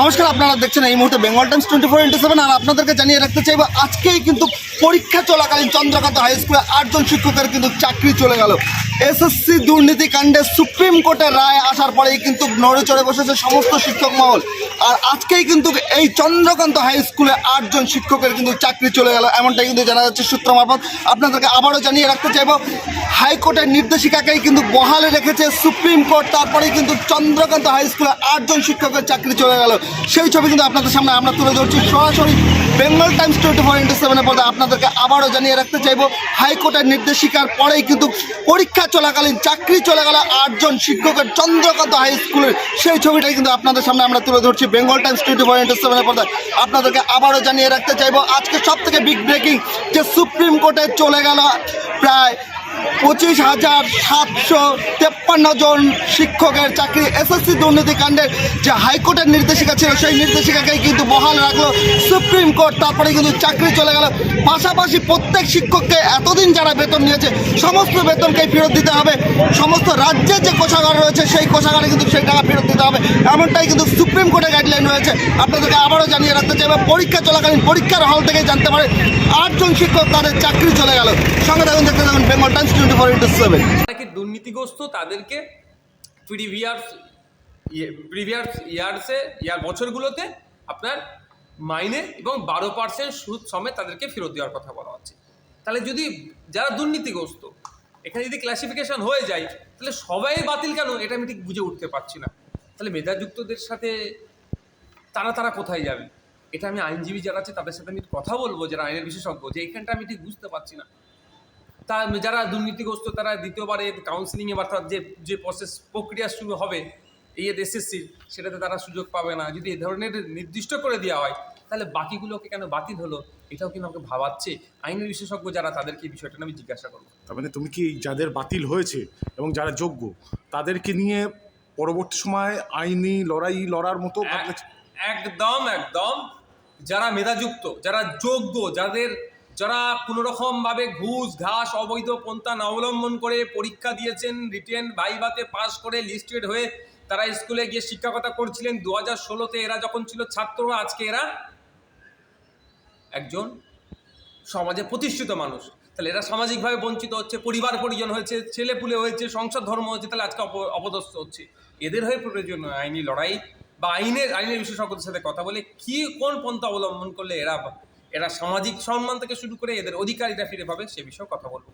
নমস্কার, আপনারা দেখছেন এই মুহূর্তে Bengal times twenty four into seven আর আপনাদেরকে জানিয়ে রাখতে চাইব, আজকেই কিন্তু পরীক্ষা চলাকালীন চন্দ্রকান্ত হাই স্কুলে আটজন শিক্ষকের কিন্তু চাকরি চলে গেল। এসএসসি দুর্নীতি কাণ্ডে সুপ্রিম কোর্টের রায় আসার পরেই কিন্তু নড়ে চড়ে বসেছে সমস্ত শিক্ষক মহল। আর আজকেই কিন্তু এই চন্দ্রকান্ত হাই স্কুলে আটজন শিক্ষকের কিন্তু চাকরি চলে গেল, এমনটাই কিন্তু জানা যাচ্ছে সূত্র মারফত। আপনাদেরকে আবারও জানিয়ে রাখতে চাইব হাইকোর্টের নির্দেশিকাকেই কিন্তু বহালে রেখেছে সুপ্রিম কোর্ট। তারপরেই কিন্তু চন্দ্রকান্ত হাই স্কুলে আটজন শিক্ষকের চাকরি চলে গেল। সেই ছবি কিন্তু আপনাদের সামনে আমরা তুলে ধরছি। সরাসরি Bengal times twenty four into সেভেনের পর্দায় আপনাদেরকে আবারও জানিয়ে রাখতে চাইব, হাইকোর্টের নির্দেশিকার পরেই কিন্তু পরীক্ষা চলাকালীন চাকরি চলে গেল আটজন শিক্ষকের চন্দ্রকান্ত হাই স্কুলের। সেই ছবিটাই কিন্তু আপনাদের সামনে আমরা তুলে ধরছি Bengal times twenty four into সেভেনের পর্দায়। আপনাদেরকে আবারও জানিয়ে রাখতে চাইব, আজকে সব থেকে বিগ ব্রেকিং যে সুপ্রিম কোর্টে চলে গেল প্রায় পঁচিশ হাজার সাতশো তেপ্পান্ন জন শিক্ষকের চাকরি এসএসসি দুর্নীতি কাণ্ডের যে হাইকোর্টের নির্দেশিকা ছিল, সেই নির্দেশিকাকেই কিন্তু বহাল রাখল সুপ্রিম কোর্ট। তারপরে কিন্তু চাকরি চলে গেল। পাশাপাশি প্রত্যেক শিক্ষককে এতদিন যারা বেতন নিয়েছে, সমস্ত বেতনকেই ফেরত দিতে হবে। সমস্ত রাজ্যের যে কোষাগার রয়েছে, সেই কোষাগারে কিন্তু সেই টাকা ফেরত দিতে হবে। এমনটাই কিন্তু সুপ্রিম কোর্টের গাইডলাইন রয়েছে। আপনাদেরকে আবারও জানিয়ে রাখতে চাইবে, পরীক্ষা চলাকালীন পরীক্ষার হল থেকে জানতে পারে আটজন শিক্ষক তাদের চাকরি চলে গেল। সঙ্গে দেখুন দেখতে থাকুন Bengal times twenty four into seven দুর্নীতিগ্রস্ত, তাদেরকে প্রিভিয়াস প্রিভিয়াস ইয়ার্সে ইয়ার বছরগুলোতে আপনার মাইনে এবং বারো পার্সেন্ট সুদ সমেত তাদেরকে ফেরত দেওয়ার কথা বলা হচ্ছে। তাহলে যদি যারা দুর্নীতিগ্রস্ত, এখানে যদি ক্লাসিফিকেশন হয়ে যায়, তাহলে সবাই বাতিল কেন? এটা আমি ঠিক বুঝে উঠতে পারছি না। তাহলে মেধাযুক্তদের সাথে তারা তারা কোথায় যাবে? এটা আমি আইনজীবী যারা আছে, তাদের সাথে আমি কথা বলব, যারা আইনের বিশেষজ্ঞ, যে এখানটা আমি ঠিক বুঝতে পারছি না। তা যারা দুর্নীতিগ্রস্ত তারা দ্বিতীয়বারে কাউন্সিলিংয়ে বা তার যে যে প্রসেস প্রক্রিয়া শুরু হবে এই এসএসসির সেটাতে তারা সুযোগ পাবে না। যদি এ ধরনের নির্দিষ্ট করে দেওয়া হয় তাহলে বাকিগুলোকে কেন বাতিল হলো? এটাও কিন্তু আমাকে ভাবাচ্ছে। আইনের বিশেষজ্ঞ যারা তাদেরকে এই বিষয়টা আমি জিজ্ঞাসা করব। তার মানে তুমি কি যাদের বাতিল হয়েছে এবং যারা যোগ্য তাদেরকে নিয়ে পরবর্তী সময় আইনি লড়াই লড়ার মতো একদম একদম। যারা মেধাযুক্ত যারা যোগ্য যাদের যারা কোনো রকমভাবে ঘুষ, ঘাস, অবৈধ পন্থা না অবলম্বন করে পরীক্ষা দিয়েছেন, রিটেন ভাইভাতে পাস করে লিস্টেড হয়ে তারা স্কুলে গিয়ে শিক্ষকতা করছিলেন। দু হাজার ষোলোতে এরা যখন ছিল ছাত্র আজকে এরা একজন সমাজে প্রতিষ্ঠিত মানুষ। তাহলে এরা সামাজিকভাবে বঞ্চিত হচ্ছে, পরিবার পরিজন হয়েছে, ছেলে পুলে হয়েছে সংসার ধর্ম হয়েছে, তাহলে আজকে অপ, অপদস্থ হচ্ছে। এদের হয়ে প্রয়োজন আইনি লড়াই বা আইনের আইনের বিশেষজ্ঞদের সাথে কথা বলে কি, কোন পন্থা অবলম্বন করলে এরা এরা সামাজিক সম্মান থেকে শুরু করে এদের অধিকার অধিকারীরা ফিরে পাবে, সে বিষয়ে কথা বলব।